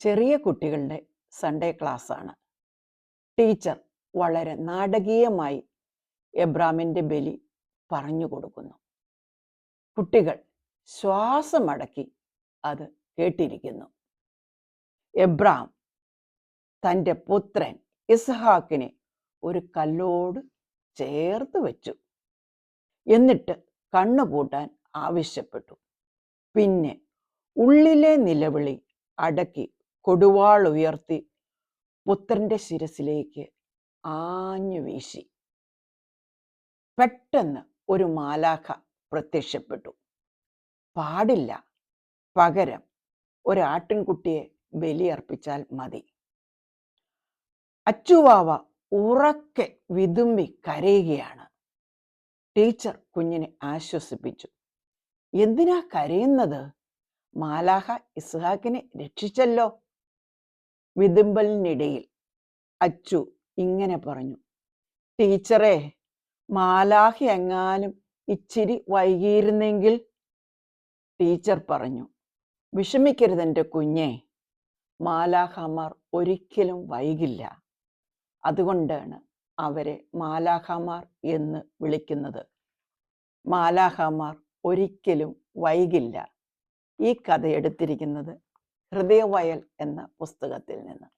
ചെറിയ കുട്ടികളുടെ സൺഡേ ക്ലാസ്സാണ് ടീച്ചർ വളരെ നാടകീയമായി എബ്രാമിന്റെ ബലി പറഞ്ഞു കൊടുക്കുന്നു. കുട്ടികൾ ശ്വാസമടക്കി അത് കേട്ടിരിക്കുന്നു. എബ്രാം തന്റെ പുത്രൻ ഇസ്ഹാക്കിനെ ഒരു കല്ലോട് ചേർത്ത് വെച്ചു. എന്നിട്ട് കണ്ണു പൂട്ടാൻ ആവശ്യപ്പെട്ടു. പിന്നെ ഉള്ളിലെ നിലവിളി അടക്കി കൊടുവാൾ ഉയർത്തി പുത്രന്റെ ശിരസിലേക്ക് ആഞ്ഞു വീശി. പെട്ടെന്ന് ഒരു മാലാഖ പ്രത്യക്ഷപ്പെട്ടു. പാടില്ല. പകരം ഒരാട്ടിൻകുട്ടിയെ ബലിയർപ്പിച്ചാൽ മതി. അച്ചുവാവ ഉറക്കെ വിതുമ്പി കരയുകയാണ്. ടീച്ചർ കുഞ്ഞിനെ ആശ്വസിപ്പിച്ചു. എന്തിനാ കരയുന്നത്? മാലാഹ ഇസ്ഹാക്കിനെ രക്ഷിച്ചല്ലോ. വിതുമ്പലിനിടയിൽ അച്ചു ഇങ്ങനെ പറഞ്ഞു ടീച്ചറെ മാലാഹി എങ്ങാനും ഇച്ചിരി വൈകിയിരുന്നെങ്കിൽ? ടീച്ചർ പറഞ്ഞു വിഷമിക്കരുത് എന്റെ കുഞ്ഞെ മാലാഹമാർ ഒരിക്കലും വൈകില്ല. അതുകൊണ്ടാണ് അവരെ മാലാഹമാർ എന്ന് വിളിക്കുന്നത്. മാലാഹമാർ ഒരിക്കലും വൈകില്ല. ഈ കഥ എടുത്തിരിക്കുന്നത് ഹൃദയവയൽ എന്ന പുസ്തകത്തിൽ നിന്ന്.